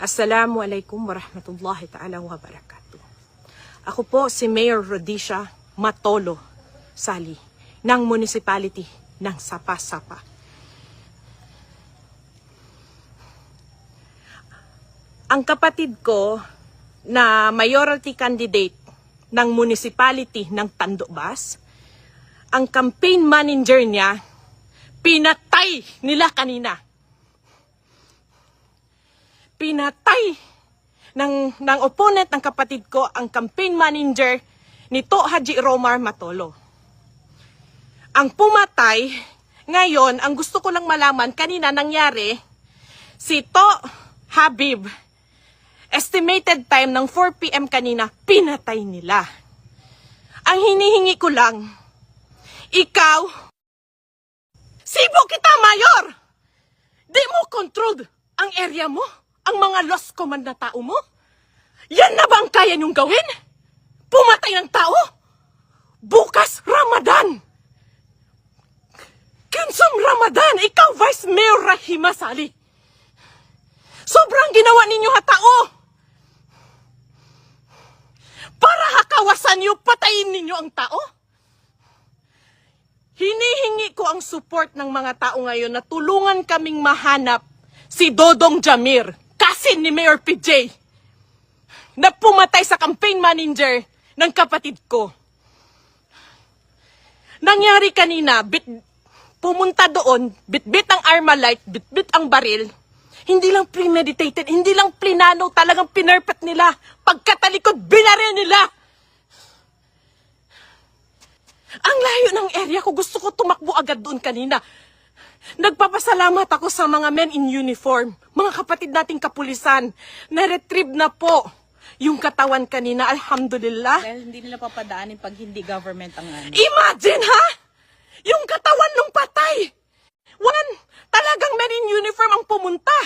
Assalamualaikum warahmatullahi ta'ala wabarakatuh. Ako po si Mayor Rhodesia Matolo Sali ng Municipality ng Sapa-Sapa. Ang kapatid ko na mayoralty candidate ng municipality ng Tandobas, ang campaign manager niya, pinatay nila kanina. Pinatay ng, ng opponent ng kapatid ko, ang campaign manager nito Haji Romar Matolo. Ang pumatay, ngayon, ang gusto ko lang malaman, kanina nangyari, si To Habib, estimated time ng 4 p.m. kanina, pinatay nila. Ang hinihingi ko lang, ikaw, sibo kita, Mayor! Di mo controlled ang area mo? Ang mga lost command na tao mo? Yan na ba ang kaya niyong gawin? Pumatay ng tao? Bukas, Ramadan! Kinsum Ramadan, ikaw Vice Mayor Rahima Sali. Sobrang ginawa ninyo ha tao. Para hakawasan niyo, patayin ninyo ang tao. Hinihingi ko ang support ng mga tao ngayon na tulungan kaming mahanap si Dodong Jamir, kasin ni Mayor PJ, na pumatay sa campaign manager ng kapatid ko. Nangyari kanina, bit, pumunta doon, bit-bit ang Armalite, bit-bit ang baril. Hindi lang premeditated, hindi lang plinano, talagang pinerpet nila. Pagkatalikod, binaril nila. Ang layo ng area ko, gusto ko tumakbo agad doon kanina. Nagpapasalamat ako sa mga men in uniform, mga kapatid nating kapulisan. Na-retrieve na po yung katawan kanina, alhamdulillah. Dahil hindi nila papadaanin pag hindi government ang ano. Imagine ha! Yung katawan ng patay! Wanan, talagang men in uniform ang pumunta.